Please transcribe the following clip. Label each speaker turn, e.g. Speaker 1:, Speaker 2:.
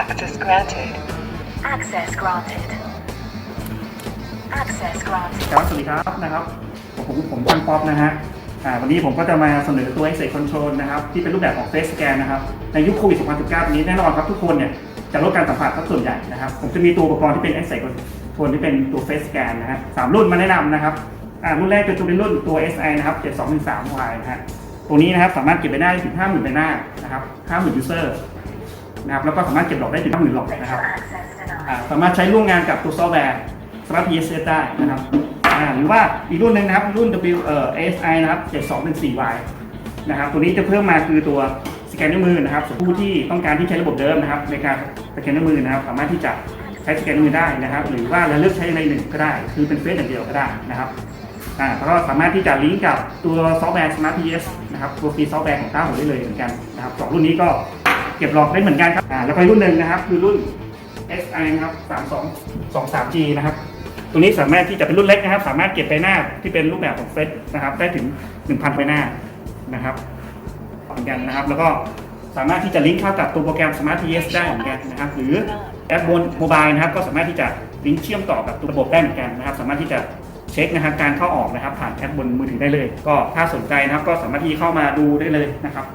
Speaker 1: Access granted.
Speaker 2: Access granted. Access granted.
Speaker 3: ครับ สวัสดีครับนะครับ ผมผมช่างป๊อปนะฮะอ่าวันนี้ผมก็จะมาเสนอตัว Access Control นะครับ ที่เป็นรูปแบบของ Face Scan นะครับ ในยุคโควิด 2019 นี้แน่นอนครับทุกคนเนี่ย จะลดการสัมผัสสักส่วนใหญ่นะครับ ผมจะมีตัวอุปกรณ์ที่เป็น Access Control ที่เป็นตัว Face Scan นะฮะสามรุ่นมาแนะนำนะครับอ่ารุ่นแรกจะเป็นรุ่นตัว SI นะครับ 7213Y นะฮะ ตัวนี้นะครับสามารถเก็บไปได้ถึง50,000ใบหน้านะครับ50,000 user นะครับแล้วก็สามารถเก็บหลอกได้ถึง50,000หลอกนะครับสามารถใช้ร่วมงานกับตัวซอฟต์แวร์ Smart PSS ได้นะครับหรือว่าอีกรุ่นหนึ่งนะครับรุ่น W เอ่อ ASI นะครับ 7214Y นะครับตัวนี้จะเพิ่มมาคือตัวสแกนนิ้วมือนะครับสำหรับผู้ที่ต้องการที่ใช้ระบบเดิมนะครับ ในการสแกนนิ้วมือนะครับ สามารถที่จะใช้สแกนนิ้วมือได้นะครับ หรือว่าเราเลือกใช้ในหนึ่งก็ได้ คือเป็นเฟซอย่างเดียวก็ได้นะครับอ่าแล้วก็สามารถที่จะลิงก์กับตัวซอฟต์แวร์ Smart PS นะครับตัวฟรีซอฟต์แวร์ของต้าหัวได้เลยเหมือนกันนะครับสองรุ่นนี้ก็ เก็บหลอกได้เหมือนกันครับอ่าแล้วก็รุ่นหนึ่งนะครับ คือรุ่น SI นะครับ32 23G นะครับตัวนี้สามารถที่จะเป็นรุ่นเล็กนะครับ สามารถเก็บใบหน้าที่เป็นรูปแบบของเฟซนะครับ ได้ถึง 1,000ใบหน้านะครับเหมือนกันนะครับ แล้วก็สามารถที่จะลิงก์เข้ากับตัวโปรแกรม Smart TS ได้เหมือนกันนะครับ หรือแอปบนโมบายนะครับ ก็สามารถที่จะลิงก์เชื่อมต่อกับตัวระบบได้เหมือนกันนะครับ สามารถที่จะเช็คนะครับการเข้าออกนะครับ ผ่านแอปบนมือถือได้เลย ก็ถ้าสนใจนะครับ ก็สามารถที่เข้ามาดูได้เลยนะครับ